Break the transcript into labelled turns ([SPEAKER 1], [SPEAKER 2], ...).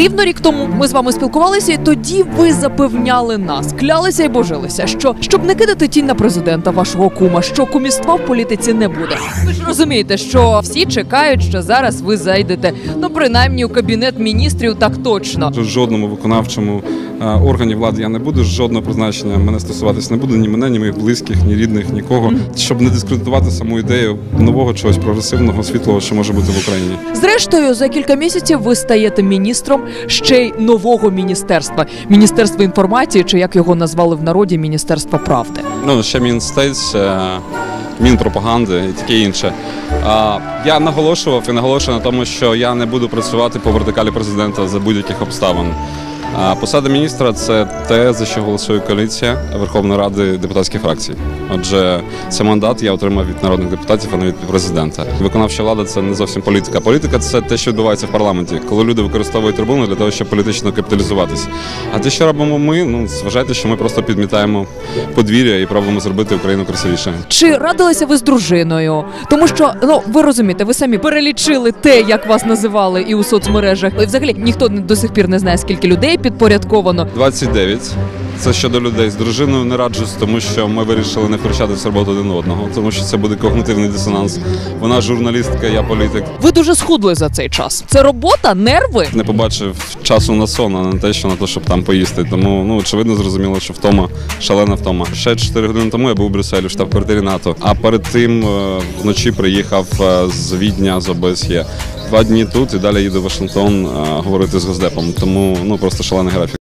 [SPEAKER 1] Рівно рік тому ми з вами спілкувалися, і тоді ви запевняли нас, клялися і божилися, що щоб не кидати тінь на президента вашого кума, що кумівства в політиці не буде. Ви ж розумієте, що всі чекають, що зараз ви зайдете, ну принаймні у кабінет міністрів, так точно.
[SPEAKER 2] В жодному виконавчому е, органі влади я не буду, жодного призначення мене стосуватись не буде ні мене, ні моїх близьких, ні рідних, нікого, щоб не дискредитувати саму ідею нового чогось прогресивного, світлого, що може бути в Україні.
[SPEAKER 1] Зрештою, за кілька місяців ви стаєте міністром ще й нового міністерства міністерства інформації, чи як його назвали в народі Міністерства правди.
[SPEAKER 2] Ну ще Мінстець, е, Мінпропаганди і таке інше. А, Я наголошував і наголошую на тому, що я не буду працювати по вертикалі президента за будь-яких обставин. А Посада міністра це те, за що голосує коаліція Верховної Ради депутатських фракцій. Отже, цей мандат я отримав від народних депутатів, а не від президента. Виконавча влада це не зовсім політика. Політика це те, що відбувається в парламенті, коли люди використовують трибуну для того, щоб політично капіталізуватися. А те, що робимо ми, ну зважайте, що ми просто підмітаємо подвір'я і пробуємо зробити Україну красивішою.
[SPEAKER 1] Чи радилися ви з дружиною? Тому що ну ви розумієте, ви самі перелічили те, як вас називали і у соцмережах. І взагалі ніхто до сих пір не знає, скільки людей підпорядковано.
[SPEAKER 2] 29. Це щодо людей з дружиною не раджусь, тому що ми вирішили не втручатися в роботу один одного, тому що це буде когнитивний дисонанс. Вона журналістка, я політик.
[SPEAKER 1] Ви дуже схудли за цей час. Це робота, нерви.
[SPEAKER 2] Не побачив часу на сон, а не те, що на те, щоб там поїсти. Тому ну очевидно зрозуміло, що втома шалена втома. Ще 4 години тому я був у Брюсселі в штаб-квартирі НАТО. А перед тим е, вночі приїхав е, з Відня з ОБСЄ. Два дні тут і далі їду в Вашингтон говорити з Госдепом. Тому ну просто шалений графік.